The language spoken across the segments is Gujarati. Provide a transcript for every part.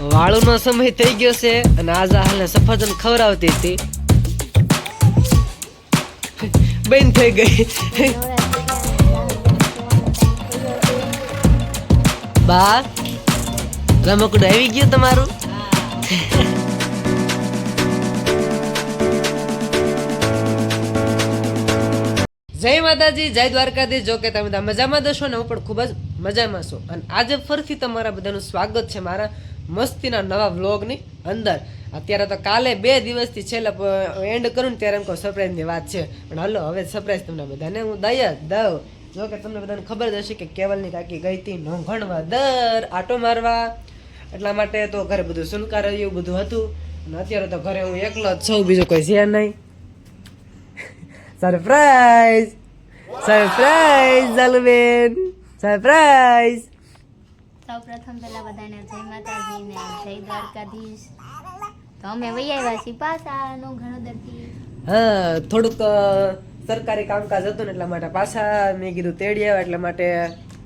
વાળુનો સમય થઈ ગયો છે અને આજ હાલને સફરજન ખવડાવતી હતી. બંધ થઈ ગઈ. બા, રમકડું આવી ગયું તમારું? જય માતાજી, જય દ્વારકાધીશ. જો કે તમે મજામાં દશો ને, હું પણ ખૂબ જ મજામાં છું. અને આજે ફરીથી તમારા બધાનું સ્વાગત છે મારા મસ્તીના નવા વ્લોગની અંદર. અત્યારે તો કાલે બે દિવસથી છેલ્લે એન્ડ કરું ને ત્યારે એમ કહું સરપ્રાઈઝની વાત છે. પણ હાલો, હવે સરપ્રાઈઝ તમને બધાને. હું દઈ જ દઉં જો કે તમને બધાને ખબર જ હશે કે કેવલની કાકી ગઈ હતી નોંઘણવા દર આટો મારવા. એટલા માટે તો ઘરે બધું સુનકાર રહ્યું બધું હતું. અને અત્યારે તો ઘરે હું એકલો જ છું, બીજું કોઈ છે નહીં. સરપ્રાઈઝ સરપ્રાઈઝ જાલુબેન સરપ્રાઈઝ સૌ પ્રથમ પહેલા બધાને જય માતાજી ને જય દ્વારકાધીશ. તો અમે વહી આવ્યા છીએ પાછા નો ઘણો દરથી હા, થોડુંક સરકારી કામકાજ હતું ને એટલા માટે પાછા મેં કીધું તેડી આવ્યા એટલા માટે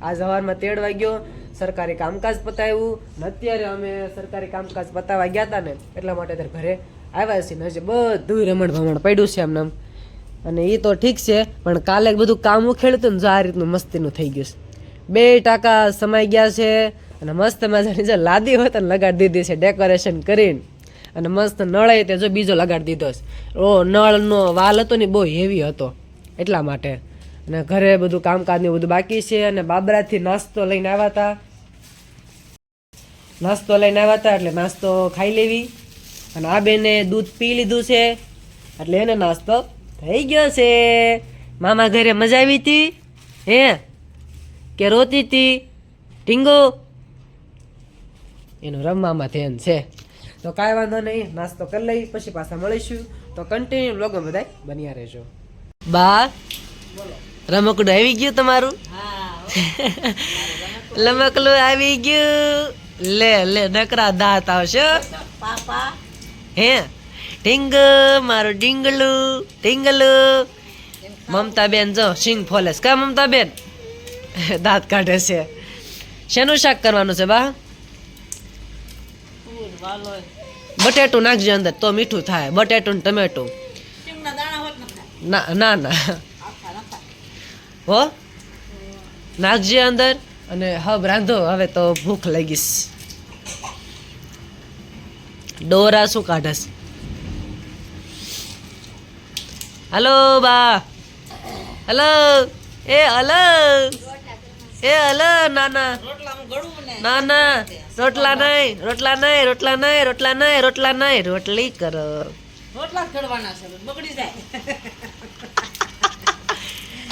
આ સવારમાં તેડવા ગયો. સરકારી કામકાજ પતાવ્યું અત્યારે અમે સરકારી કામકાજ પતાવવા ગયા હતા ને એટલા માટે અત્યારે ઘરે આવ્યા છીએ ને હજી બધું રમણ ભમણ પડ્યું છે એમને અને એ તો ઠીક છે, પણ કાલે બધું કામ ઉખેડ્યું હતું ને, જો આ રીતનું મસ્તીનું થઈ ગયું છે. બે ટાંકા સમાઈ ગયા છે અને મસ્ત મજાની જે લાદી હોય તો લગાડી દીધી છે, ડેકોરેશન કરીને. અને મસ્ત નળે તે જો બીજો લગાડી દીધો છે. ઓ, નળનો વાલ હતો ને બહુ હેવી હતો, એટલા માટે. અને ઘરે બધું કામકાજને બધું બાકી છે અને બાબરાથી નાસ્તો લઈને આવ્યા હતા. નાસ્તો લઈને આવ્યા હતા એટલે નાસ્તો ખાઈ લેવી. અને આ બેને દૂધ પી લીધું છે. એટલે એને નાસ્તો થઈ ગયો છે. મામા ઘરે મજા આવી હતી. હે? કે રોતી હતી ટીંગો એનું રમવામાં ધ્યાન છે. તો કાંઈ વાંધો નહીં નાસ્તો કરી લઈ પછી પાછા મળીશું. તો કન્ટિન્યુ બ્લોગમાં બધાય બન્યા રહેજો. બા રમકડું આવી ગયું તમારું? રમકડું આવી ગયું. લે લે નકરા દાંત આવશે. હે? ટીંગ મારું ડીંગલું ટીંગલું મમતા બેન જો સિંગ ફોલેસ. કા મમતા બેન દાંત કાઢે છે. શેનું શાક કરવાનું છે બા? બટેટું નાખજો અંદર તો મીઠું થાય. બટેટું ને ટમેટું. ના ના ના હો? નાખજે અંદર અને હબ રાંધો. હવે તો ભૂખ લાગીશ. ડોરા શું કાઢસ હલો બા. હલો. એ હલો. એ હલો નાના. ના ના રોટલા નહીં રોટલા નહીં રોટલા નહીં રોટલા નહીં રોટલા નહીં રોટલી કરો. રોટલા કરવાના છે બગડી જાય.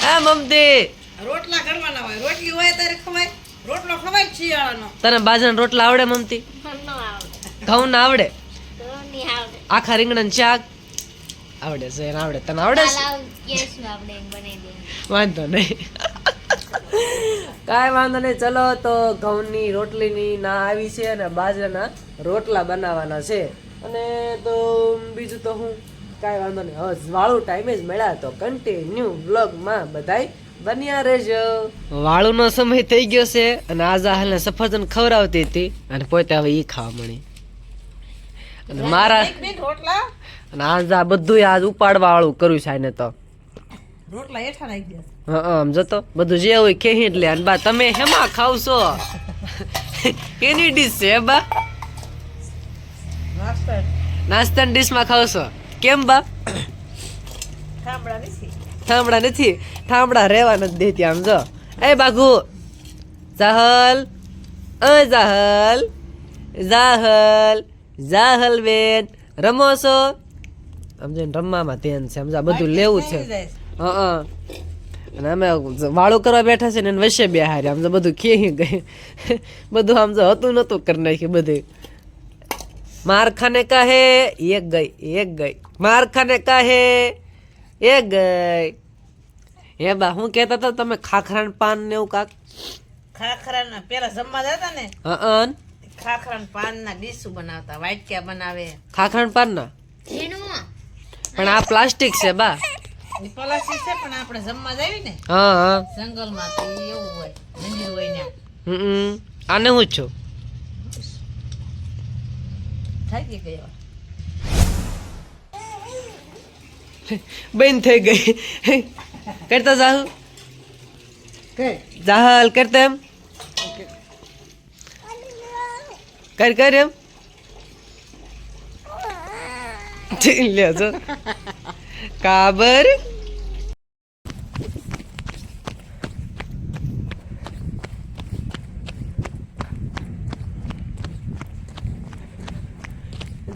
હા મમતી. રોટલા કરવાના હોય રોટલી હોય ત્યારે ખવાય. રોટલો ખવાય શિયાળાનો. તને બાજરાના રોટલા આવડે મમતી? ન આવડે. ઘઉં ના આવડે. આખા રીંગણા શાક? આવડે છે એને આવડે. તને આવડે છે? વાંધો નહીં. કાંઈ વાંધો નહીં ચલો તો ઘઉંની રોટલીની ના આવી છે અને બાજરાના રોટલા બનાવવાના છે. અને તો બીજું તો હું કાંઈ વાંધો નહીં. હવે વાળું ટાઈમે જ મળ્યા તો કન્ટિન્યુ બ્લોગમાં બધાય બન્યા રહેજો. વાળુનો સમય થઈ ગયો છે અને આ હાલને સફરજન ખવડાવતી હતી અને પોતે હવે ઈ ખાવા મળી. અને મારા રોટલા? અને આજ આ બધું આજ ઉપાડવા વાળું કર્યું છે આને તો. રોટલા એઠા નાખી હા આમ જતો. બધું જે હોય કે એટલે અને બા તમે હેમાં ખાવશો? કેની ડીશ છે બા. નાસ્તા. નાસ્તાની ડીશમાં ખાવશો? કેમ બા? ઠામડા નથી. ઠામડા રહેવા નથી દેતી આમ જો. એ બાઘુ જાહલ. અ જાહલ. જાહલ. જાહલ બેન. રમો છો? સમજે રમવામાં ધ્યાન છે. સમજા બધું લેવું છે. હા હા. અને અમે વાળું કરવા બેઠા છે ને વચ્ચે બે હારે. આમ તો બધું ખેહી ગઈ. બધું આમ તો હતું નતું કરી નાખ્યું બધું. મારખાને કહે એક ગઈ એક ગઈ. મારખાને કહે એ ગઈ. હે બા હું કહેતા હતા તમે ખાખરાન પાન ને એવું કાક? ખાખરાના પેલા જમવા જતા ને? હા ખાખરાન પાન ના ડીશું બનાવતા વાટક્યા બનાવે. ખાખરાન પાન ના પણ આ પ્લાસ્ટિક છે બા. પલાસી છે પણ આપણે જમવા જાવી ને. હા હા. જંગલમાં તો એવું હોય મંદિર હોય ને. હમ આને હું છું? ગયા બેન થઈ ગઈ. કરતા જાહુ? જાહલ કરતા એમ? કર કર એમ? લ્યો કાબર?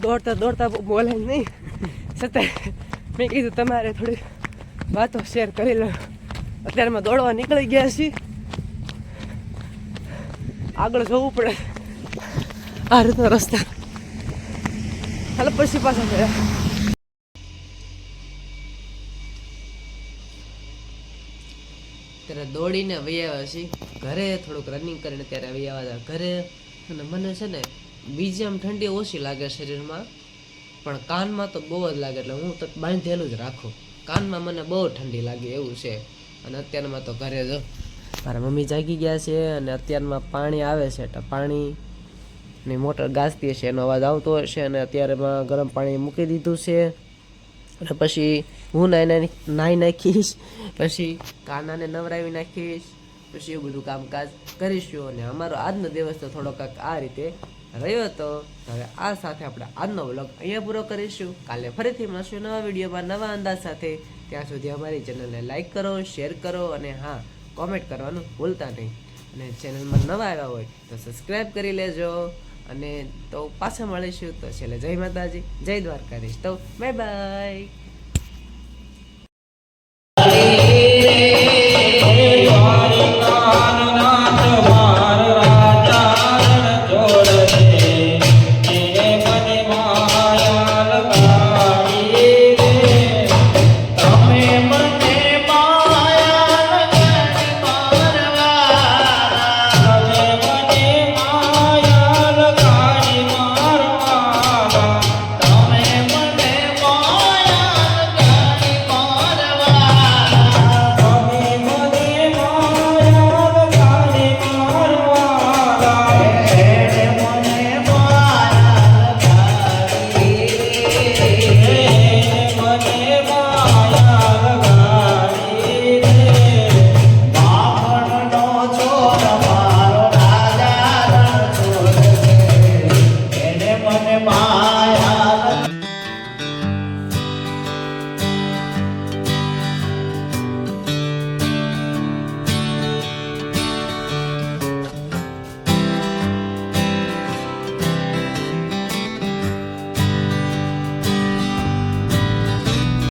દોડતા દોડતા બોલાય નહીં. છતાં મેં કીધું તમારે થોડી વાતો શેર કરી લો. અત્યારમાં દોડવા નીકળી ગયા છીએ. આગળ જવું પડે. આ રીતનો રસ્તા. હાલ, પછી પાછા ગયા ત્યારે દોડીને આવ્યા છીએ. ઘરે થોડુંક રનિંગ કરીને ત્યારે આવ્યા હતા. ઘરે અને મને છે ને બીજી આમ ઠંડી ઓછી લાગે શરીરમાં, પણ કાનમાં તો બહુ જ લાગે. એટલે હું તો બાંધેલું જ રાખું. કાનમાં મને બહુ ઠંડી લાગે એવું છે. અને અત્યારમાં તો ઘરે જો મારા મમ્મી જાગી ગયા છે અને અત્યારમાં પાણી આવે છે. એટલે પાણી ની મોટર ગાજતી હશે, એનો અવાજ આવતો હશે અને અત્યારેમાં ગરમ પાણી મૂકી દીધું છે. અને પછી હું નાઈ નાહી નાખીશ. પછી કાનાને નવરાવી નાખીશ. પછી એવું બધું કામકાજ કરીશું. અને અમારો આજનો દિવસ તો થોડોક આ રીતે રહ્યો હતો હવે આ સાથે આપણે આજનો વ્લોગ અહીંયા પૂરો કરીશું. કાલે ફરીથી મળશું નવા વિડીયોમાં નવા અંદાજ સાથે. ત્યાં સુધી અમારી ચેનલને લાઇક કરો શેર કરો અને હા કોમેન્ટ કરવાનું ભૂલતા નહીં. અને ચેનલમાં નવા આવ્યા હોય તો સબસ્ક્રાઈબ કરી લેજો. અને તો પાછા મળીશું. તો છેલ્લે જય માતાજી, જય દ્વારકાધીશ. તો બાય બાય